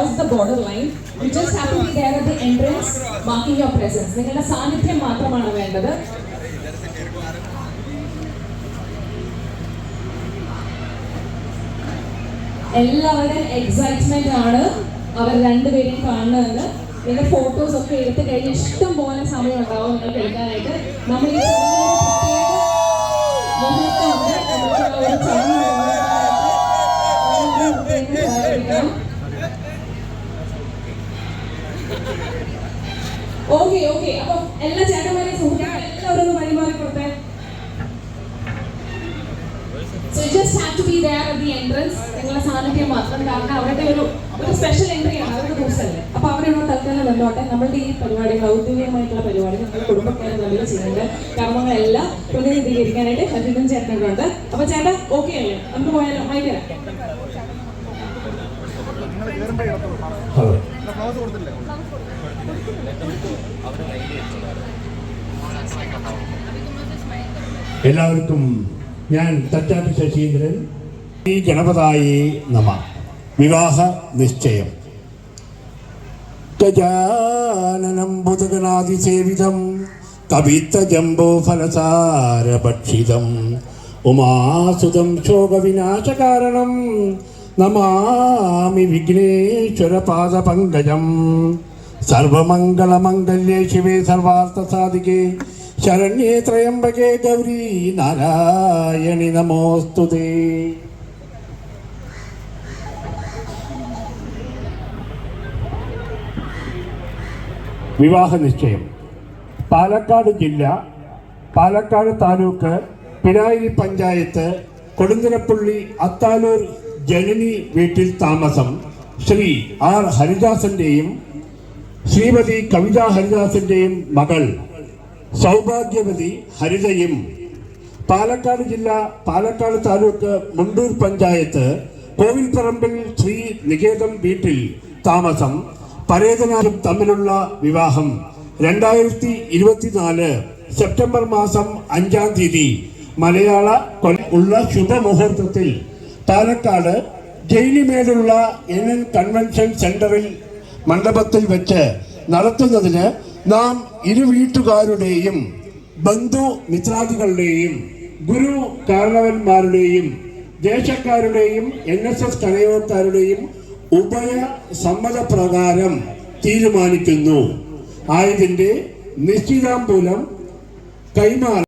You just have to be there at the entrance marking your presence നിങ്ങളുടെ സാന്നിധ്യം മാത്രമാണ് വേണ്ടത്. എല്ലാവരും എക്സൈറ്റ്മെന്റ് ആണ് അവർ രണ്ടുപേരെയും കാണുന്നതെന്ന് നിങ്ങളുടെ ഫോട്ടോസ് ഒക്കെ എടുത്തു കഴിഞ്ഞ് ഇഷ്ടം പോലെ സമയം ഉണ്ടാവും നിങ്ങൾക്ക് എടുക്കാനായിട്ട് നമ്മൾ ഈ ഓക്കെ ഓക്കെ. അപ്പൊ എല്ലാ ചേട്ടന്മാരെയും സുഹൃത്തുക്കളെ എല്ലാവരും പരിമാറി കൊടുത്തേ. So just have to be there at the entrance നിങ്ങളുടെ സാന്നിധ്യം മാത്രം കാരണം അവരുടെ ഒരു ഒരു സ്പെഷ്യൽ എൻട്രി ആണ്. അവരുടെ ദിവസമല്ലേ അപ്പൊ അവരുടെ തൽക്കാലം നിന്നോട്ടെ നമ്മളുടെ ഈ പരിപാടികൾ ഔദ്യോഗികമായിട്ടുള്ള പരിപാടി നമ്മുടെ കുടുംബക്കാരെ തമ്മിൽ ചെയ്യേണ്ട കർമ്മങ്ങളെല്ലാം പ്രതിനിധീകരിക്കാനായിട്ട് ഹരിതൻ ചേർക്കേണ്ടതുണ്ട് അപ്പൊ ചേട്ടാ ഓക്കെ അല്ലേ? നമുക്ക് പോയാലോ? മൈക്ക് ഹലോ എല്ലാവർക്കും ഞാൻ തച്ചാട്ട് ശശീന്ദ്രൻ. ഈ ഗണപതായി നമ. വിവാഹ നിശ്ചയം. ഗജാനനം ഫലസാര ഭക്ഷിതം ഉമാസുതം ശോകവിനാശകാരണം നമാമി വിഘ്നേശ്വര പാദപങ്കജം സർവമംഗളമംഗല്യേ ശിവേ സർവാർത്ഥസാധികേ. ശരണ്യേ ത്രയംബകേ ഗൗരി നാരായണി നമോസ്തുതേ വിവാഹ നിശ്ചയം. പാലക്കാട് ജില്ല പാലക്കാട് താലൂക്ക് പിരായിരി പഞ്ചായത്ത് കൊടുങ്ങരപ്പള്ളി അത്താലൂർ ജനനി വീട്ടിൽ താമസം ശ്രീ ആർ ഹരിദാസന്റെയും ശ്രീമതി കവിത ഹരിദാസിന്റെയും മകൾ സൗഭാഗ്യവതി ഹരിതയും പാലക്കാട് ജില്ല പാലക്കാട് താലൂക്ക് മുണ്ടൂർ പഞ്ചായത്ത് കോവിൽപ്പറമ്പിൽ ശ്രീ നികേതം വീട്ടിൽ താമസം പരേതനാരും തമ്മിലുള്ള വിവാഹം രണ്ടായിരത്തി ഇരുപത്തിനാല് സെപ്റ്റംബർ മാസം അഞ്ചാം തീയതി മലയാള ഉള്ള ശുഭമുഹൂർത്തത്തിൽ പാലക്കാട് ജയിലിമേലുള്ള എൻ എൻ കൺവെൻഷൻ സെന്ററിൽ മണ്ഡപത്തിൽ വെച്ച് നടത്തുന്നതിന് നാം ഇരു വീട്ടുകാരുടെയും ബന്ധു മിത്രാദികളുടെയും ഗുരു കാരണവന്മാരുടെയും ദേശക്കാരുടെയും എൻ എസ് എസ് കനയോക്കാരുടെയും ഉഭയ സമ്മതപ്രകാരം തീരുമാനിക്കുന്നു. ആയതിന്റെ നിശ്ചിതാംബൂലം കൈമാറി